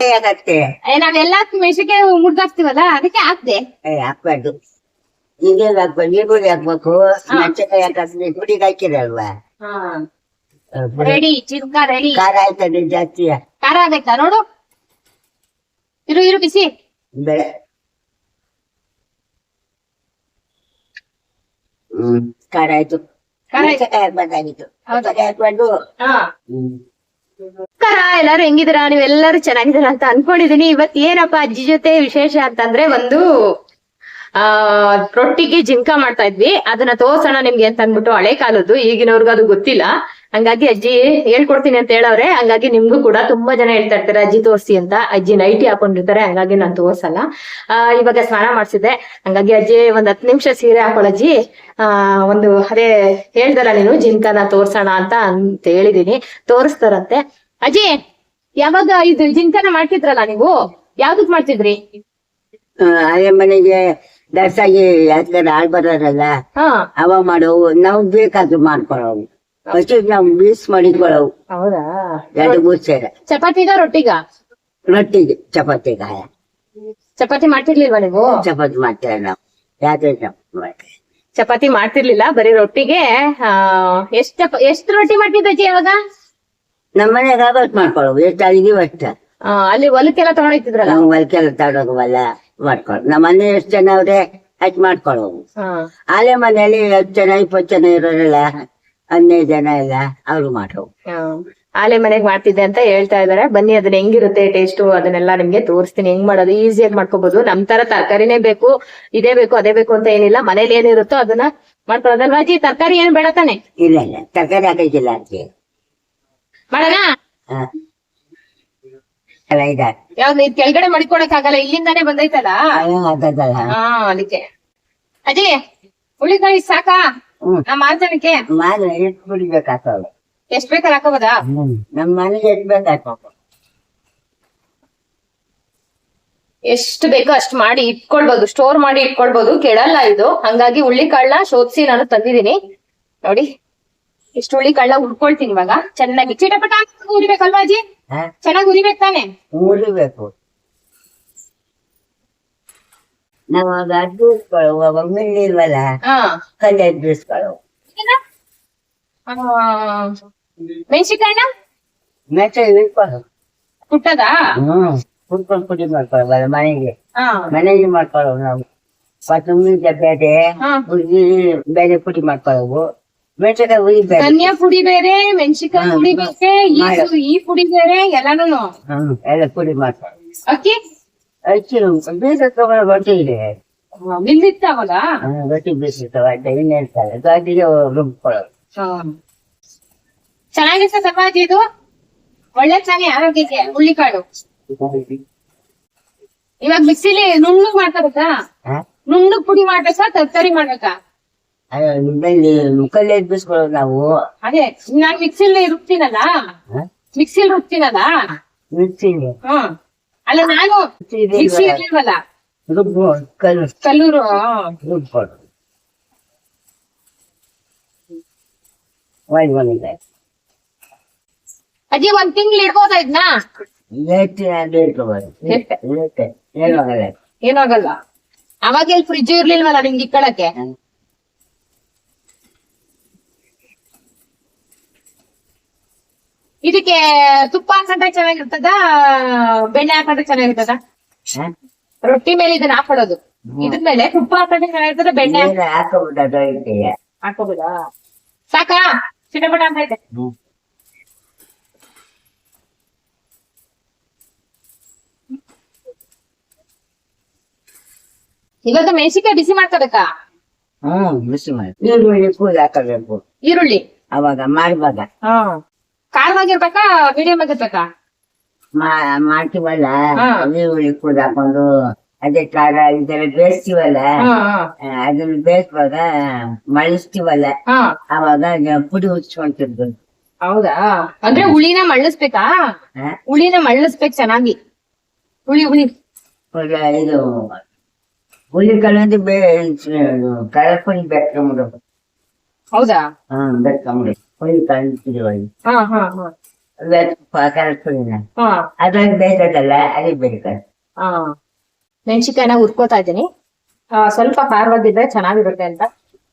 ಆಗತ್ತೆ ಏ, ನಾವೆಲ್ಲ ಮೆಣಸಿಗೆ ಮುಡ್ದಾಕ್ತಿವಲ್ಲ ಅದಕ್ಕೆ ಹಾಕ್ದೆ. ಏ ಹಾಕ್ಬಾರ್ದು. ಈಗೆಲ್ಲ ಹಾಕ್ಬಾರ್ದು ಈರುಳ್ಳಿ ಹಾಕ್ಬೇಕು. ಮೆಣಸಿನಕಾಯಿ ಹಾಕಿದ್ರೆ ಗುಡಿಗೆ ಹಾಕಿರಲ್ವಾ? ರೆಡಿ ಚಿಕ್ಕ ರೆಡಿ. ಖಾರ ಆಯ್ತದೆ ಜಾಸ್ತಿ? ಖಾರ ಆಗೈತಾ ನೋಡು. ಇರು ಇರು ಬಿಸಿ. ಬೆಳೆ ಹ್ಮ್ ಖಾರ ಆಯ್ತು. ಖಾರ ಆಯ್ತು. ಮೆಣಸಿನಕಾಯಿ ಹಾಕ್ಬೇಕಾಗಿತ್ತು ಹೌದಾ? ಮೆಣಸಿನಕಾಯಿ ಹಾಕ್ಬಾರ್ದು. ಹಾ. ಹ್ಮ್. ಎಲ್ಲಾರು ಹೆಂಗಿದ್ದೀರಾ? ನೀವೆಲ್ಲರೂ ಚೆನ್ನಾಗಿದ್ದೀರಾ ಅಂತ ಅನ್ಕೊಂಡಿದೀನಿ ಇವತ್ ಏನಪ್ಪಾ ಅಜ್ಜಿ ಜೊತೆ ವಿಶೇಷ ಅಂತಂದ್ರೆ ಒಂದು ಆ, ರೊಟ್ಟಿಗೆ ಜಿಂಕ ಮಾಡ್ತಾ ಇದ್ವಿ. ಅದನ್ನ ತೋರ್ಸೋಣ ನಿಮ್ಗೆ ಅಂತ ಅಂದ್ಬಿಟ್ಟು ಹಳೆ ಕಾಲದ್ದು. ಈಗಿನವ್ರಿಗೂ ಅದು ಗೊತ್ತಿಲ್ಲ. ಹಂಗಾಗಿ ಅಜ್ಜಿ ಹೇಳ್ಕೊಡ್ತೀನಿ ಅಂತ ಹೇಳವ್ರೆ. ಹಂಗಾಗಿ ನಿಮ್ಗೂ ಕೂಡ ತುಂಬಾ ಜನ ಹೇಳ್ತಾ ಇರ್ತಾರೆ, ಅಜ್ಜಿ ತೋರ್ಸಿ ಅಂತ. ಅಜ್ಜಿ ನೈಟಿ ಹಾಕೊಂಡಿರ್ತಾರೆ. ಹಂಗಾಗಿ ನಾನು ತೋರ್ಸಲ್ಲ. ಆ, ಇವಾಗ ಸ್ನಾನ ಮಾಡ್ಸಿದ್ದೆ. ಹಂಗಾಗಿ ಅಜ್ಜಿ ಒಂದ್ ಹತ್ತು ನಿಮಿಷ ಸೀರೆ ಹಾಕೊಳ್ಳಜ್ಜಿ ಆ, ಒಂದು, ಅದೇ ಹೇಳ್ದಲ್ಲ ನೀನು, ಜಿಂಕನ ತೋರ್ಸೋಣ ಅಂತ ಅಂತ ಹೇಳಿದೀನಿ. ತೋರಿಸ್ತಾರಂತೆ. ಅಜ್ಜಿ, ಯಾವಾಗ ಇದು ಜಿಂಕನ ಮಾಡ್ತಿದ್ರಲ್ಲ ನೀವು? ಯಾವ್ದಕ್ ಮಾಡ್ತಿದ್ರಿ? ಮನೆಗೆ ದರ್ಸಾಗಿ ಯಾಕಂದ್ರೆ ಆಳ್ ಬರೋರಲ್ಲ ಹಾ. ಅವ ಮಾಡೋವು ನಾವು ಬೇಕಾದ್ರೂ ಮಾಡ್ಕೊಳ್ಳೋವು ಫಸ್ಟ್ ನಾವು ಬೀಸ್ ಮಾಡಿಕೊಳ್ಳೋವು. ಹೌದಾ? ಎರಡು ಮೂರು ಸೇರ ಚಪಾತಿಗ ರೊಟ್ಟಿಗ? ರೊಟ್ಟಿಗೆ ಚಪಾತಿ ಚಪಾತಿ ಮಾಡ್ತಿರ್ಲಿಲ್ವಾ ನೀವು? ಚಪಾತಿ ಮಾಡ್ತೇವೆ ನಾವು. ಯಾವ್ದೇ ಚಪಾತಿ ಮಾಡ್ತೇವೆ. ಚಪಾತಿ ಮಾಡ್ತಿರ್ಲಿಲ್ಲ ಬರೀ ರೊಟ್ಟಿಗೆ. ಆ ಎಷ್ಟ್ ಚಪ ಎಷ್ಟ್ ರೊಟ್ಟಿ ಮಾಡ್ತಿದ್ದ ಅವಾಗ? ನಮ್ಮನೆ ಆವತ್ತು ಮಾಡ್ಕೊಳ್ಳೋವು ಎಷ್ಟು ಅಷ್ಟ ಆ, ಅಲ್ಲಿ ಹೊಲಕ್ಕೆಲ್ಲ ತಗೊಂಡಿದ್ರಲ್ಲ ನಾವು ಹೊಲಕ್ಕೆಲ್ಲ ತಗೊಂಡೋಗವಲ್ಲ ಮಾಡ್ಕೊಳ್ಳೋ ನಮ್ಮ ಮನೆ ಎಷ್ಟು ಜನ ಅವ್ರೆ ಅಷ್ಟು ಮಾಡ್ಕೊಳ್ಳೋವು ಹಾ. ಆಲೆ ಮನೆಯಲ್ಲಿ ಹತ್ತು ಜನ ಇಪ್ಪತ್ತು ಜನ ಇರೋರಲ್ಲ ಹದಿನೈದು ಜನ ಎಲ್ಲ ಅವ್ರು ಮಾಡೋವು ಆಲೆ ಮನೆಗ್ ಮಾಡ್ತಿದ್ದೆ ಅಂತ ಹೇಳ್ತಾ ಇದಾರೆ. ಬನ್ನಿ ಅದನ್ನ ಹೆಂಗಿರುತ್ತೆ ಟೇಸ್ಟ್ ಅದನ್ನೆಲ್ಲ ನಿಮ್ಗೆ ತೋರಿಸ್ತೀನಿ. ಹೆಂಗ್ ಮಾಡೋದು? ಈಸಿಯಾಗಿ ಮಾಡ್ಕೋಬಹುದು ನಮ್ ತರ ತರಕಾರಿನೇ ಬೇಕು ಇದೇ ಬೇಕು ಅದೇ ಬೇಕು ಅಂತ ಏನಿಲ್ಲ. ಮನೇಲಿ ಏನಿರುತ್ತೋ ಅದನ್ನ ಮಾಡ್ಕೊಳ್ಳೋದಲ್ವಾ ಅಜ್ಜಿ? ತರಕಾರಿ ಏನ್ ಬೇಡ ತಾನೆ? ಇಲ್ಲ ಇಲ್ಲ. ತರಕಾರಿ ಹಾಕಿಲ್ಲ ಅಜ್ಜಿ. ಮಾಡೋಣ? ಹಾ. ಎಲ್ಲ ಇದೆ ಯಾವ್ದು ಇದ್ ಕೆಳಗಡೆ ಮಡಿಕೊಳಕ್ ಆಗಲ್ಲ ಇಲ್ಲಿಂದಾನೇ ಬಂದೈತಲ್ಲ? ಅದಲ್ಲ ಹಾ ಅದಕ್ಕೆ. ಅಜಯ್ ಹುಳಿಕಾಯಿ ಸಾಕಾ? ಹ್ಮ್. ನಮ್ ಮಾರ್ಜನಕ್ಕೆ? ಮಾತ್ರ ಎಷ್ಟು ಎಷ್ಟ್ ಬೇಕಾದ್ರೆ ಹಾಕೋಬೋದಾ? ನಮ್ಮ ಮನೆಗೆ ಎಷ್ಟು ಬೇಕಾಗ್ತವೆ ಎಷ್ಟು ಬೇಕೋ ಅಷ್ಟ್ ಮಾಡಿ ಇಟ್ಕೊಳ್ಬಹುದು ಸ್ಟೋರ್ ಮಾಡಿ ಇಟ್ಕೊಳ್ಬಹುದು ಕೆಡಲ್ಲ ಇದು. ಹಂಗಾಗಿ ಹುಳ್ಳಿಕಾಳನ್ನ ಶೋಧಿಸಿ ನಾನು ತಂದಿದೀನಿ ನೋಡಿ. ಇಷ್ಟು ಹುಳಿ ಕಳ್ಳ ಹುಡ್ಕೊಳ್ತೀನಿ ಇವಾಗ. ಚೆನ್ನಾಗಿ. ಚಿಟಪಟ ಉರಿಬೇಕಲ್ವಾ ಅಜ್ಜಿ? ಹಾ? ಚೆನ್ನಾಗಿ ಉರಿಬೇಕು ತಾನೆ? ಉಳಿಬೇಕು ನಾವು ಆಗ ಅಡ್ಡಿಸ್ಕೊಳ್ಳುವ ಒಮ್ಮೆಲೆ ಇಲ್ವಲ್ಲ ಹಾ. ಕಲ್ಲು ಎದ್ದಿಸ್ಕೊಳ್ಳುವ ಈಗ? ಆ, ಮೆಣ್ಸಿಕಾಯ್ನ ಮೆಚ್ಚ ಇಟ್ಕೊಳ್ಳು ಕುಟ್ಟದಾ ಹ್ಮ್ ಕುಟ್ಕೊಂಡು ಪುಡಿ ಮಾಡ್ಕೊಳ್ಳುವಲ್ಲ ಮನೆಗೆ. ಹಾ. ಮನೆಗೆ ಮಾಡ್ಕೊಳ್ಳೋ ನಾವು. ಕೊತ್ತಂಬರಿ ಬೇರೆ ಹಾ. ಹುಡುಗಿ ಬೇರೆ ಪುಡಿ ಮಾಡ್ಕೊಳ್ಳೋವು ಧನಿಯಾ ಪುಡಿ ಬೇರೆ ಮೆಣಸಿಕಾಯಿ ಪುಡಿ ಬೇರೆ ಈ ಈ ಪುಡಿ ಬೇರೆ ಎಲ್ಲಾನು ಎಲ್ಲ ಪುಡಿ ಮಾಡ್ತಾರೆ ಅಕ್ಕಿ? ಅಕ್ಕಿ ಬೀಜ ತಗೊಳ್ಳೋ ರೊಟ್ಟಿ ಇದೆ. ಬಿಂದಿತ್ತಾವಲ್ಲ ಹ್ಮ್, ರೊಟ್ಟಿ ಬೀಸಿರ್ತಾವೆ. ಅಂತ ಏನ್ ಹೇಳ್ತಾರೆ ಗಾಡಿಗೆ ರುಬ್ಕೊಳ್ಳೋದು. ಇದು? ಒಳ್ಳೆ ಚಾನೆ ಆರೋಗ್ಯಕ್ಕೆ? ಹುಳ್ಳಿಕಾಳು? ಇವಾಗ ಮಿಕ್ಸಿಲಿ ನುಣ್ಣಗ್ ಮಾಡ್ಕೋಬೇಕಾ ಹಾ? ನುಣ್ಣಗ್ ಪುಡಿ ಮಾಡ್ಬೇಕಾ ತರ್ತರಿ ಮಾಡ್ಬೇಕಾ? ನಿಮ್ಮಲ್ಲಿ ಮುಖಲ್ಲಿ ಎದ್ಬಿಸ್ಕೊಳ್ಳೋದು ನಾವು. ಅದೇ ನಾನ್ ಮಿಕ್ಸಿಲಿ ರುಬ್ತೀನಲ್ಲ? ಮಿಕ್ಸಿಲ್ ರುಬ್ತೀನಲ್ಲ? ಮಿಕ್ಸಿ ಹ್ಮ್. ಅಲ್ಲ ನಾನು ಮಿಕ್ಸಿ ಇರ್ಲಿಲ್ವಲ್ಲ ರುಬ್ಬು ಕಲ್ಲು. ಕಲ್ಲೂರು ರುಬ್ಬೋದು. ಒಯ್ದು ಬಂದಿದೆ. ಅಜ್ಜಿ ಒಂದ್ ತಿಂಗ್ಳು ಇಡ್ಬೋದಾ ಇದ್ನ? ಏನಾಗಲ್ಲ ಅವಾಗ ಎಲ್ಲಿ ಫ್ರಿಜ್ ಇರ್ಲಿಲ್ವಲ್ಲ ನಿಮ್ಗೆ ಇಕ್ಕಳಕ್ಕೆ ಇದಕ್ಕೆ ತುಪ್ಪ ಹಾಕೊಂಡ್ರೆ ಚೆನ್ನಾಗಿರ್ತದ ಬೆಣ್ಣೆ ಹಾಕೊಂಡ್ರೆ ಚೆನ್ನಾಗಿರ್ತದ? ರೊಟ್ಟಿ ಮೇಲೆ ಇದನ್ನ ಹಾಕೊಳ್ಳೋದು. ಇದ್ರ ಮೇಲೆ ತುಪ್ಪ ಹಾಕೊಂಡ್ರೆ ಚೆನ್ನಾಗಿರ್ತದ ಬೆಣ್ಣೆ ಹಾಕೋಬೋದಾ ಸಾಕಾ? ಚಿಟಪಟ ಅಂತ ಇದೆ ಇವಾಗ ಮೆಣಸಿಕಾಯಿ ಬಿಸಿ ಮಾಡ್ಕೋಬೇಕಾ? ಹ್ಮ್ ಬಿಸಿ ಮಾಡಿ. ಈರುಳ್ಳಿ ಹಾಕಬೇಕು. ಈರುಳ್ಳಿ. ಅವಾಗ ಖಾರವಾಗಿರ್ಬೇಕಾ ಮೀಡಿಯಂ ಆಗಿರ್ಬೇಕಾ ಮಾ- ಮಾಡ್ತೀವಲ್ಲ ಹಾ. ಈರುಳ್ಳಿ ಕೂಲ್ ಹಾಕೊಂಡು ಅದೇ ಖಾರ ಇದೆಲ್ಲ ಬೇಯಿಸ್ತೀವಲ್ಲ ಹಾ, ಹಾ, ಆ, ಅದನ್ನ ಬೇಯಿಸುವಾಗ ಮಳಿಸ್ತೀವಲ್ಲ ಹಾ. ಅವಾಗ ಅದ್ನ ಪುಡಿ ಉಚ್ಕೊಂತಿರ್ಬೋದು ಹೌದಾ? ಅಂದ್ರೆ ಹುಳಿನ ಮಳ್ಳಿಸ್ಬೇಕಾ ಹಾ? ಹುಳಿನ ಮಳ್ಳಿಸ್ಬೇಕು ಚೆನ್ನಾಗಿ. ಹುಳಿ ಹುಳಿ. ಈಗ ಇದು ಹುಳಿ ಕಲಂದು ಬೇ ಕಳಪುಳಿ ಬೆಟ್ಕೊಂಬಿಡು ಹೌದಾ? ಹ್ಮ್ ಬೆಟ್ಕೊಂಬಿಡು ಹಾ ಹಾ ಹಾ. ಅದ್ರಲ್ಲಿ ಅದಕ್ಕೆ ಹಾ. ಮೆಣಸಿಕಾಯಿನ ಹುರ್ಕೋತಾ ಇದ್ದೀನಿ. ಸ್ವಲ್ಪ ಖಾರವಾಗಿದ್ರೆ ಚೆನ್ನಾಗಿರುತ್ತೆ ಅಂತ.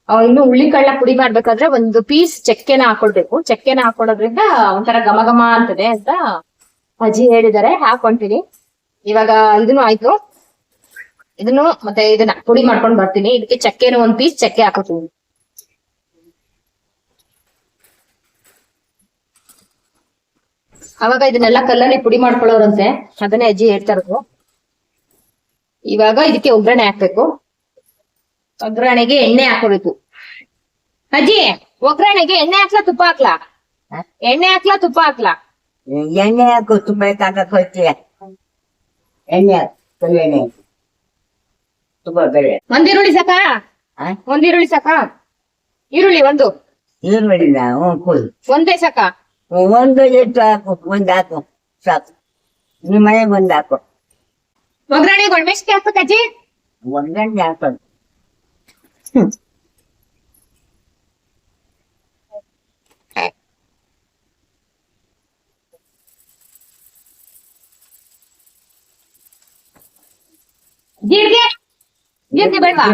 ಇನ್ನು ಇನ್ನು ಹುಳ್ಳಿಕಾಳನ್ನ ಪುಡಿ ಮಾಡ್ಬೇಕಾದ್ರೆ ಒಂದು ಪೀಸ್ ಚಕ್ಕೆನ ಹಾಕೊಳ್ಬೇಕು. ಚಕ್ಕೆನ ಹಾಕೊಳ್ಳೋದ್ರಿಂದ ಒಂಥರ ಘಮ ಘಮ ಅಂತದೆ ಅಂತ ಅಜ್ಜಿ ಹೇಳಿದಾರೆ ಹಾಕೊಂತೀನಿ ಇವಾಗ ಇದನ್ನು ಆಯ್ತು. ಇದನ್ನು ಮತ್ತೆ ಇದನ್ನ ಪುಡಿ ಮಾಡ್ಕೊಂಡು ಬರ್ತೀನಿ. ಇದಕ್ಕೆ ಚಕ್ಕೆನ ಒಂದ್ ಪೀಸ್ ಚಕ್ಕೆ ಹಾಕೋತೀನಿ. ಅವಾಗ ಇದನ್ನೆಲ್ಲ ಕಲ್ಲಲ್ಲಿ ಪುಡಿ ಮಾಡ್ಕೊಳ್ಳೋರಂತೆ. ಅದನ್ನೇ ಅಜ್ಜಿ ಹೇಳ್ತಾರದು ಇವಾಗ ಇದಕ್ಕೆ ಒಗ್ಗರಣೆ ಹಾಕ್ಬೇಕು. ಒಗ್ಗರಣೆಗೆ ಎಣ್ಣೆ ಹಾಕೋಬೇಕು ಅಜ್ಜಿ ಒಗ್ಗರಣೆಗೆ ಎಣ್ಣೆ ಹಾಕ್ಲಾ ತುಪ್ಪ ಹಾಕ್ಲಾ? ಎಣ್ಣೆ ಹಾಕ್ಲಾ ತುಪ್ಪ ಹಾಕ್ಲಾ? ಎಣ್ಣೆ ಹಾಕು ತುಂಬ ಹೋಗ್ತೀಯ ಎಣ್ಣೆ ಎಣ್ಣೆ ಹಾಕು. ತುಂಬ ಬೆಳೆ ಒಂದ್ ಈರುಳ್ಳಿ ಸಾಕಾ? ಆ? ಒಂದ್ ಈರುಳ್ಳಿ ಸಾಕಾ? ಈರುಳ್ಳಿ ಒಂದು. ಒಂದೇ ಸಾಕಾ? ಒಂದು ಎಷ್ಟು ಹಾಕು ಒಂದು ಹಾಕು ಸಾಕು ನಿಮ್ಮ ಮನೆಗೆ ಒಂದು ಹಾಕು ಒಗ್ಗರಣೆಗೆ ಒಣಮೆಸ್ಕೆ ಹಾಕ್ಬೇಕು ಅಜ್ಜಿ ಒಂದೊಂದು ಹಾಕೋದು ಜೀರಿಗೆ ಜೀರಿಗೆ ಬೇಡವಾ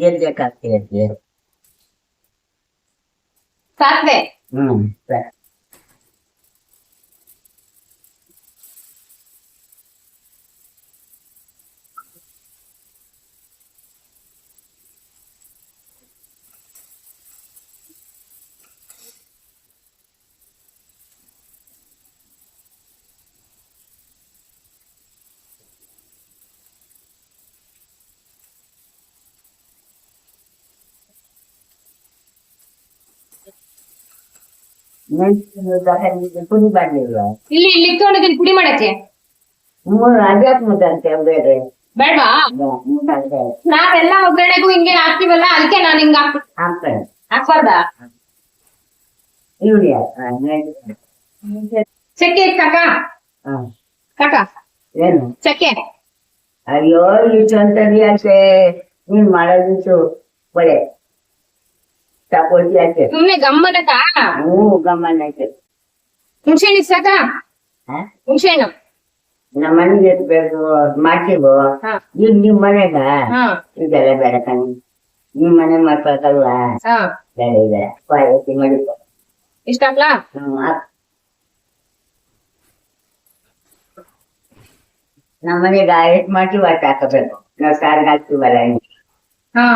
ಗೆಲ್ಗೆ ಹಾಕ್ತೀವಿ ಸಾಕ್ವೆ ಹ್ಮ್ ಸರಿ. ಮೆಣಸಿನ ಪುಡಿ ಮಾಡಲಿಲ್ವಾ ಇಲ್ಲಿ ಇಲ್ಲಿ ಇಟ್ಕೊಂಡಿದ್ದೀನಿ ಪುಡಿ ಮಾಡಕ್ಕೆ? ಮೂರು ಅದ್ಯಾಕ್ ಮುಟ್ಟಂತೆ ಬೇರೆ ಬೇಡವಾ? ನಾವೆಲ್ಲ ಒಗ್ಗರಣೆಗೂ ಹಿಂಗೆ ಹಾಕ್ತಿವಲ್ಲ ಅದಕ್ಕೆ ನಾನು ಹಿಂಗ ಹಾಕ್ ಹಾಕ್ತಾರೆ ಹಾಕ್ಬಾರ್ದಾ? ಯೂರಿಯಾ ಚಕ್ಕೆ ಕಾಕ? ಕಾಕ? ಏನು? ಚಕ್ಕೆ. ಅಯ್ಯೋ ಇಷ್ಟು ಅಂತ ನೀನ್ ಮಾಡೋದಿಷ್ಟು ಒಳ್ಳೆ. ತಗೊಳ್ತಿ ಯಾಕೆ ಸುಮ್ನೆ ಗಮ್ಮನಕ ಹ್ಞೂ ಗಮನ ಐತೆ ಹುಣ್ಸೆಹಣ್ಣು ಸಾಕ ಹಾ? ಹುಣ್ಸೆಹಣ್ಣು. ನಮ್ಮ ಮನೆಗೆ ಬೇಕು ಮಾಡ್ತೀವೋ ಹಾ. ಈಗ ನಿಮ್ ಮನೆಗ? ಹಾ. ಇದೆಲ್ಲ ಬೇಡ ಕಣ್. ನಿಮ್ ಮನೆ ಮಾಡ್ಬೇಕಲ್ವಾ ಹಾ. ಬೇಡ ಇದೆ ಪಾಯಸಿ ಮಾಡಿಕೊ. ಇಷ್ಟ ಹಾಕ್ಲಾ ಹ್ಮ್ ಹಾಕ್. ನಮ್ಮ ಮನೆಗ ಎಷ್ಟು ಮಾಡ್ತೀವಿ ಅಷ್ಟು ಹಾಕಬೇಕು ನಾವು ಸಾರಿಗೆ ಹಾಕ್ತೀವಲ್ಲ ಹಾ.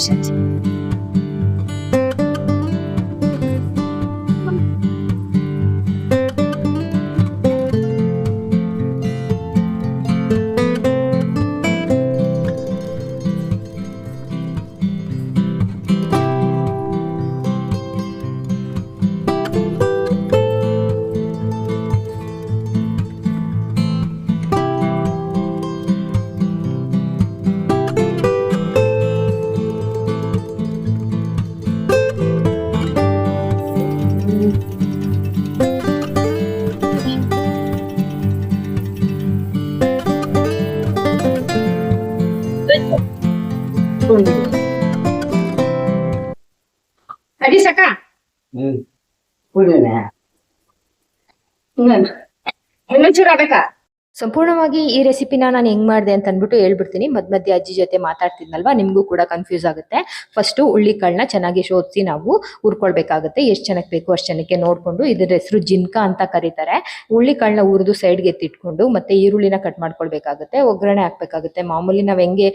80. ಅಡಿ ಸಾಕ? ಹ್ಮ್. ಇನ್ನೊಂಚೂರು ಆಗ್ಬೇಕಾ ಸಂಪೂರ್ಣವಾಗಿ ಈ ರೆಸಿಪಿನ ನಾನು ಹೆಂಗ್ ಮಾಡಿದೆ ಅಂತ ಅಂದ್ಬಿಟ್ಟು ಹೇಳ್ಬಿಡ್ತೀನಿ. ಮಧ್ಯ ಮಧ್ಯೆ ಅಜ್ಜಿ ಜೊತೆ ಮಾತಾಡ್ತಿದ್ನಲ್ವಾ? ನಿಮಗೂ ಕೂಡ ಕನ್ಫ್ಯೂಸ್ ಆಗುತ್ತೆ. ಫಸ್ಟು ಉಳ್ಳಿಕಾಳನ್ನ ಚೆನ್ನಾಗಿ ಶೋಧಿಸಿ ನಾವು ಹುರ್ಕೊಳ್ಬೇಕಾಗುತ್ತೆ. ಎಷ್ಟು ಜನಕ್ಕೆ ಬೇಕು ಅಷ್ಟು ಜನಕ್ಕೆ ನೋಡಿಕೊಂಡು ಇದ್ರ ಹೆಸರು ಜಿನ್ಕ ಅಂತ ಕರೀತಾರೆ. ಉಳ್ಳಿಕಾಳನ್ನ ಹುರಿದು ಸೈಡ್ಗೆ ಎತ್ತಿಟ್ಕೊಂಡು ಮತ್ತೆ ಈರುಳ್ಳಿನ ಕಟ್ ಮಾಡ್ಕೊಳ್ಬೇಕಾಗುತ್ತೆ. ಒಗ್ಗರಣೆ ಹಾಕ್ಬೇಕಾಗುತ್ತೆ. ಮಾಮೂಲಿ ನಾವು ಹೆಂಗೆ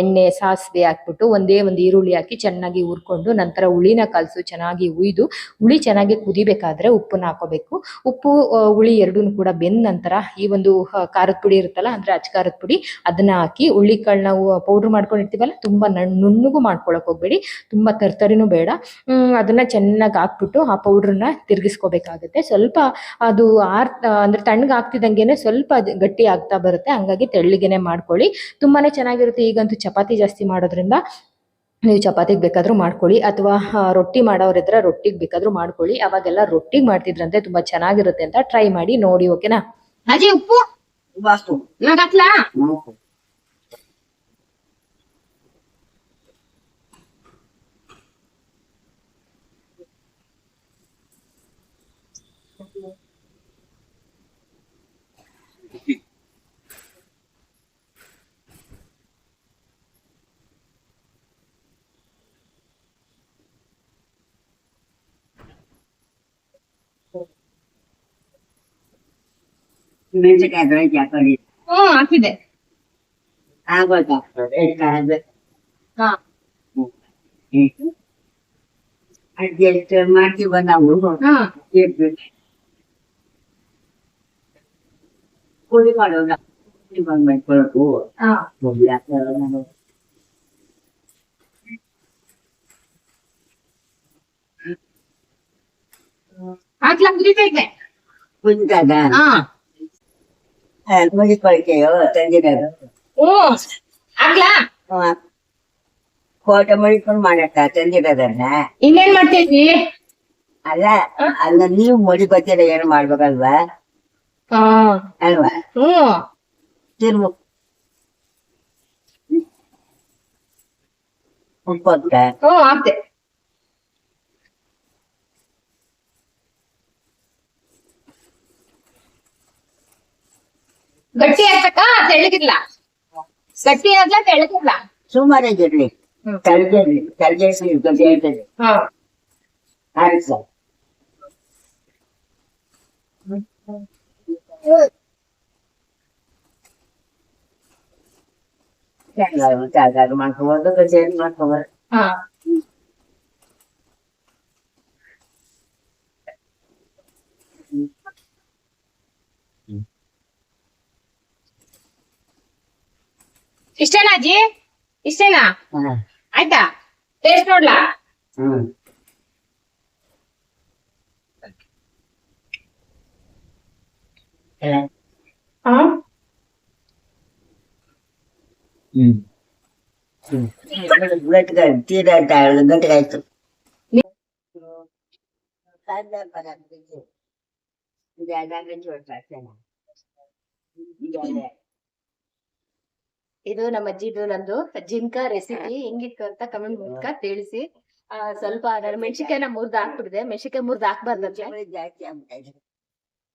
ಎಣ್ಣೆ, ಸಾಸಿವೆ ಹಾಕ್ಬಿಟ್ಟು ಒಂದೇ ಒಂದು ಈರುಳ್ಳಿ ಹಾಕಿ ಚೆನ್ನಾಗಿ ಹುರ್ಕೊಂಡು ನಂತರ ಹುಳಿನ ಕಲಸು ಚೆನ್ನಾಗಿ ಹುಯ್ದು ಹುಳಿ ಚೆನ್ನಾಗಿ ಕುದಿಬೇಕಾದ್ರೆ ಉಪ್ಪನ್ನ ಹಾಕೋಬೇಕು. ಉಪ್ಪು ಹುಳಿ ಎರಡೂ ಕೂಡ ಬೆಂದ ನಂತರ ಈ ಒಂದು ಖಾರದ ಪುಡಿ ಇರುತ್ತಲ್ಲ, ಅಂದ್ರೆ ಅಚ್ಚ ಖಾರದ ಪುಡಿ, ಅದನ್ನ ಹಾಕಿ ಹುಳ್ಳಿಕಾಳು ನಾವು ಪೌಡ್ರ್ ಮಾಡ್ಕೊಂಡಿರ್ತೀವಲ್ಲ ತುಂಬಾ ನಣ್- ನುಣ್ಣಗೂ ಮಾಡ್ಕೊಳಕ್ ಹೋಗ್ಬೇಡಿ, ತುಂಬಾ ತರ್ತರಿನೂ ಬೇಡ. ಅದನ್ನ ಚೆನ್ನಾಗಿ ಹಾಕ್ಬಿಟ್ಟು ಆ ಪೌಡ್ರನ್ನ ತಿರ್ಗಿಸ್ಕೋಬೇಕಾಗುತ್ತೆ. ಸ್ವಲ್ಪ ಅದು ಆರ್ ಅಂದ್ರೆ ತಣ್ಣಗೆ ಆಗ್ತಿದಂಗೆನೆ ಸ್ವಲ್ಪ ಗಟ್ಟಿ ಆಗ್ತಾ ಬರುತ್ತೆ, ಹಂಗಾಗಿ ತೆಳ್ಳಿಗೆನೆ ಮಾಡ್ಕೊಳ್ಳಿ. ತುಂಬಾನೇ ಚೆನ್ನಾಗಿರುತ್ತೆ, ಈಗಂತೂ ಚಪಾತಿ ಜಾಸ್ತಿ ಮಾಡೋದ್ರಿಂದ. ನೀವು ಚಪಾತಿಗೆ ಬೇಕಾದ್ರೂ ಮಾಡ್ಕೊಳ್ಳಿ, ಅಥವಾ ರೊಟ್ಟಿ ಮಾಡೋರಿದ್ರ ರೊಟ್ಟಿಗೆ ಬೇಕಾದ್ರೂ ಮಾಡ್ಕೊಳ್ಳಿ. ಅವಾಗೆಲ್ಲ ರೊಟ್ಟಿಗೆ ಮಾಡ್ತಿದ್ರಂತೆ, ತುಂಬಾ ಚೆನ್ನಾಗಿರುತ್ತೆ ಅಂತ ಟ್ರೈ ಮಾಡಿ ನೋಡಿ, ಓಕೆನಾ? ಉಪ್ಪು? నాకు అట్లా Thank you. ಮೆಣಸಿನಕಾಯಿ ಬೆಳಗ್ಗೆ ಹಾಕೊಳ್ಳಿ ಹ್ಮ್ ಹಾಕಿದೆ ಆಗೋದು ಎಷ್ಟು ಆಗ್ಬೇಕು ಹಾ. ಅಡ್ಜಸ್ಟ್ ಮಾಡ್ತೀವ ನಾವು. ಹಾ. ಕುಡಿ ಮಾಡೋಣ. ಕುಡಿ ಬಂದ್ಬೇಕು ಹಾ. ಹಾಕ್ಲಾ? ಕುದಿತೈತೆ ಕುಂತಾಗ ಹಾ ಮುಗಿಕೊಳ್ತೇಯೋ ತಂದಿರೋದು ಹ್ಮ್ ಹಾಕ್ಲಾ ಕೋಟೆ ಮಡಿಕೊಂಡು ಮಾಡಕ್ಕ ತಂದಿರೋದನ್ನ ಇನ್ನೇನ್ ಮಾಡ್ತಿದ್ವಿ ಅಲ್ಲ ಅಲ್ಲ ನೀವು ಮಡಿಕೊತೀರ ಏನು ಮಾಡ್ಬೇಕಲ್ವಾ ಹಾ ಅಲ್ವಾ ಹ್ಮ್ ತಿರ್ಗು ಉಪ್ಪಕ್ಕ ಹ್ಮ್ ಗಟ್ಟಿ ಆಗ್ಬೇಕಾ? ತೆಳ್ಳಗಿರ್ಲ? ಗಟ್ಟಿ ಆಗ್ಲಾ ತೆಳ್ಳಗಿರ್ಲ? ಸುಮಾರಾಗಿರ್ಲಿ ಹ್ಮ್. ತಲೆಗಿರ್ಲಿ ತಲೆಗಿರ್ಲಿ ಗಟ್ಟಿ ಹೇಳ್ತದೆ ಹಾ. ಆಯ್ತು ಜಾಗ ಮಾಡ್ಕೋಬೋದು ಗಟ್ಟಿ ಮಾಡ್ಕೋಬೋದು. ಹಾ. ಇಷ್ಟೇನಾ ಅಜ್ಜಿ? ಇಷ್ಟೇನಾ? ಹಾ ಆಯ್ತಾ? ಟೇಸ್ಟ್ ನೋಡ್ಲಾ? ಹ್ಮ್. ಎಲ್ಲ ಹಾ ಹ್ಮ್ ಗಟ್ಟಿಗೆ ತೀರಾ ಗಟ್ಟಿಗಾಯ್ತು ಇದು ನಮ್ಮ ಅಜ್ಜಿದು ನಂದು ಜಿಂಕ ರೆಸಿಪಿ ಹೆಂಗಿತ್ತು ಅಂತ ಕಮೆಂಟ್ ಮೂಲಕ ತಿಳಿಸಿ. ಆ, ಸ್ವಲ್ಪ ನಾನು ಮೆಣಸಿಕಾಯಿನ ಮುರ್ದ್ ಹಾಕ್ಬಿಡಿದೆ. ಮೆಣಸಿಕಾಯಿ ಮುರ್ದ್ ಹಾಕ್ಬಾರ್ದಂತೆ. ಜಾಸ್ತಿ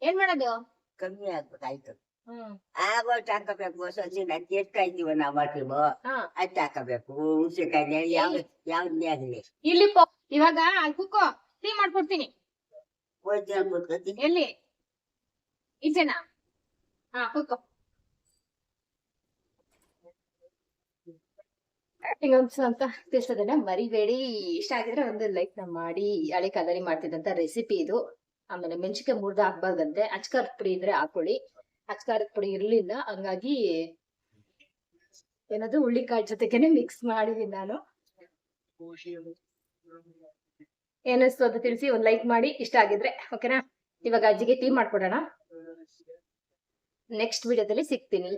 ಏನ್ ಮಾಡೋದು? ಕಮ್ಮಿ ಆಗ್ಬೇಕಾಯ್ತು ಹ್ಮ್. ಆಗೋಷ್ಟು ಹಾಕಬೇಕು ಸೊಸಿನ ಎಷ್ಟು ಕಾಯ್ತೀವ ನಾವು ಮಾಡ್ತೀವೋ ಹಾ. ಅಷ್ಟು ಹಾಕಬೇಕು ಹುಣಸೆಕಾಯಿ ಯಾವ ಯಾವ್ದೇ ಆಗಲಿ? ಇಲ್ಲಿ ಪೊ ಇವಾಗ ಅಲ್ಲಿ ಕುಕ್ಕೋ. ಟೀ ಮಾಡ್ಕೊಡ್ತೀನಿ. ಕೂತ್ಕೊತೀನಿ ಎಲ್ಲಿ? ಇದೆನಾ ಹಾ ಕೂತ್ಕೋ ಅಂತ ತಿಳಿಸೋದನ್ನ ಮರಿಬೇಡಿ. ಇಷ್ಟ ಆಗಿದ್ರೆ ಒಂದು ಲೈಕ್ನ ಮಾಡಿ, ಹಳೆ ಕಾಲದಲ್ಲಿ ಮಾಡ್ತಿದ್ದಂತ ರೆಸಿಪಿ ಇದು. ಆಮೇಲೆ ಮೆಣಸಿಗೆ ಮುರ್ದ ಹಾಕ್ಬಾರ್ದಂತೆ. ಅಚ್ಕಾರದ ಪುಡಿ ಇದ್ರೆ ಹಾಕೊಳ್ಳಿ. ಅಚ್ಕಾರದ ಪುಡಿ ಇರ್ಲಿಲ್ಲ. ಹಂಗಾಗಿ ಏನದು ಹುಳ್ಳಿಕಾಳು ಜೊತೆಗೇನೆ ಮಿಕ್ಸ್ ಮಾಡಿದೀನಿ ನಾನು. ಏನಿಸ್ತು ಅಂತ ತಿಳಿಸಿ ಒಂದು ಲೈಕ್ ಮಾಡಿ. ಇಷ್ಟ ಆಗಿದ್ರೆ ಓಕೆನಾ ಇವಾಗ ಅಜ್ಜಿಗೆ ಟೀ ಮಾಡ್ಕೊಡೋಣ. ನೆಕ್ಸ್ಟ್ ವಿಡಿಯೋದಲ್ಲಿ ಸಿಗ್ತೀನಿ.